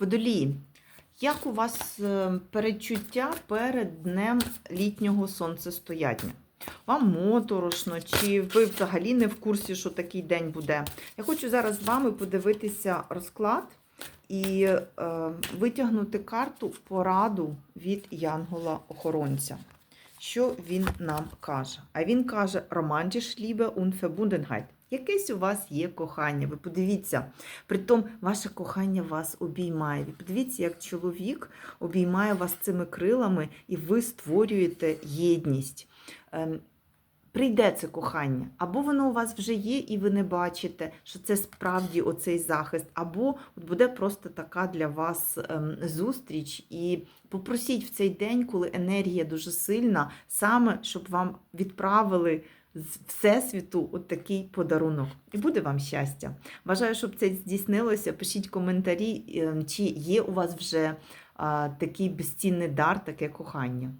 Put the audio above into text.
Водолії, як у вас перечуття передчуття перед днем літнього сонцестояння? Вам моторошно, чи ви взагалі не в курсі, що такий день буде? Я хочу зараз з вами подивитися розклад і е, витягнути карту пораду від Янгола-охоронця. Що він нам каже? А він каже: Романтіш лібе und. Якесь у вас є кохання. Ви подивіться, притом ваше кохання вас обіймає. Ви подивіться, як чоловік обіймає вас цими крилами, і ви створюєте єдність. Прийде це кохання, або воно у вас вже є, і ви не бачите, що це справді оцей захист, або от буде просто така для вас ем, зустріч. І попросіть в цей день, коли енергія дуже сильна, саме щоб вам відправили з Всесвіту от такий подарунок. І буде вам щастя. Бажаю, щоб це здійснилося. Пишіть коментарі, ем, чи є у вас вже такий безцінний дар, таке кохання.